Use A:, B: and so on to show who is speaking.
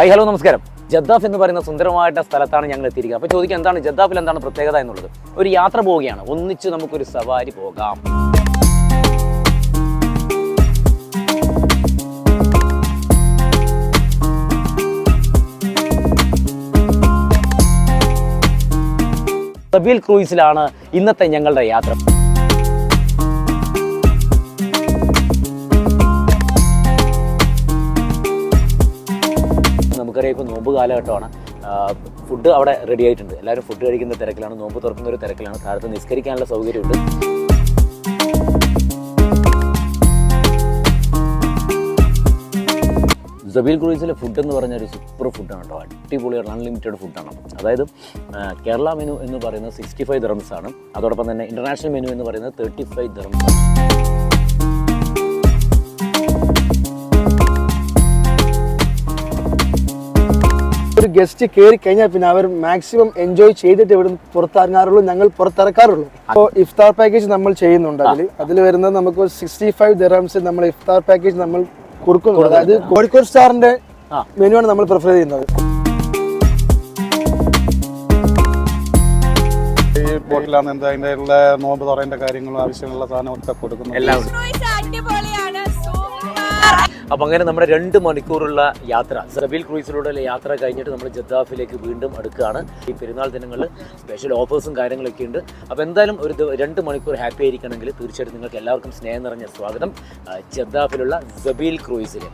A: Hi hello നമസ്കാരം. ജദ്ദാഫ് എന്ന് പറയുന്ന സുന്ദരമായിട്ട സ്ഥലത്താണ് ഞങ്ങൾ എത്തിയിരിക്കുക അപ്പോൾ ചോദിക്കുക എന്താണ് ജദ്ദാഫിൽ എന്താണ് പ്രത്യേകത എന്നുള്ളത്? ഒരു യാത്ര പോവുകയാണ്. ഒന്നിച്ച് നമുക്കൊരു സവാരി പോകാം. സബീൽ ക്രൂയിസിലാണ് ഇന്നത്തെ ഞങ്ങളുടെ യാത്ര. നമുക്കറിയാം ഇപ്പോൾ നോമ്പ് കാലഘട്ടമാണ്. ഫുഡ് അവിടെ റെഡി ആയിട്ടുണ്ട്. എല്ലാവരും ഫുഡ് കഴിക്കുന്ന തിരക്കിലാണ്. നോമ്പ് തുറക്കുന്ന ഒരു തിരക്കിലാണ്. താഴത്ത് നിസ്കരിക്കാനുള്ള സൗകര്യമുണ്ട്. സബീൽ ക്രൂയിസിലെ ഫുഡ് എന്ന് പറഞ്ഞ ഒരു സൂപ്പർ ഫുഡാണ് കേട്ടോ. അടിപൊളിയാണ് അൺലിമിറ്റഡ് ഫുഡാണ് അതായത് കേരള മെനു എന്ന് പറയുന്നത് സിക്സ്റ്റി ഫൈവ് ആണ്. അതോടൊപ്പം തന്നെ ഇന്റർനാഷണൽ മെനു എന്ന് പറയുന്നത് തേർട്ടി ഫൈവ് ആണ്.
B: ഗസ്റ്റ് കയറി കഴിഞ്ഞാൽ പിന്നെ അവർ മാക്സിമം എൻജോയ് ചെയ്തിട്ട് ഇവിടെ പുറത്തിറങ്ങാറുള്ളൂ ഞങ്ങൾ പുറത്തിറക്കാറുള്ളൂ. അപ്പോൾ ഇഫ്താർ പാക്കേജ് നമ്മൾ ചെയ്യുന്നുണ്ട് അതിൽ അതിൽ വരുന്നത് നമുക്ക് സിക്സ്റ്റി ഫൈവ് ദറാംസ് നമ്മൾ ഇഫ്താർ പാക്കേജ് നമ്മൾ കൊടുക്കുന്നു അതായത് കോഴിക്കോട് സ്റ്റാറിന്റെ മെനു ആണ് നമ്മൾ പ്രിഫർ ചെയ്യുന്നത്.
C: ഈ ബോട്ടിലാണ് എന്താ അതിന്റെ ഉള്ള നോമ്പ് തുറേണ്ട കാര്യങ്ങളും ആവശ്യമുള്ള സാധനങ്ങളൊക്കെ കൊടുക്കുന്നത്?
A: എല്ലാം
D: ക്രൂയിസ് അടിപൊളിയാണ് സൂപ്പർ
A: അപ്പം അങ്ങനെ നമ്മുടെ രണ്ട് മണിക്കൂറുള്ള യാത്ര സബീൽ ക്രൂയിസിലൂടെയുള്ള യാത്ര കഴിഞ്ഞിട്ട് നമ്മൾ ജദ്ദാഫിലേക്ക് വീണ്ടും അടുക്കുകയാണ്. ഈ പെരുന്നാൾ ദിനങ്ങളിൽ സ്പെഷ്യൽ ഓഫേഴ്സും കാര്യങ്ങളൊക്കെ ഉണ്ട്. അപ്പോൾ എന്തായാലും ഒരു രണ്ട് മണിക്കൂർ ഹാപ്പി ആയിരിക്കണമെങ്കിൽ തീർച്ചയായിട്ടും നിങ്ങൾക്ക് എല്ലാവർക്കും സ്നേഹം നിറഞ്ഞ സ്വാഗതം ജദ്ദാഫിലുള്ള സബീൽ ക്രൂയിസിൽ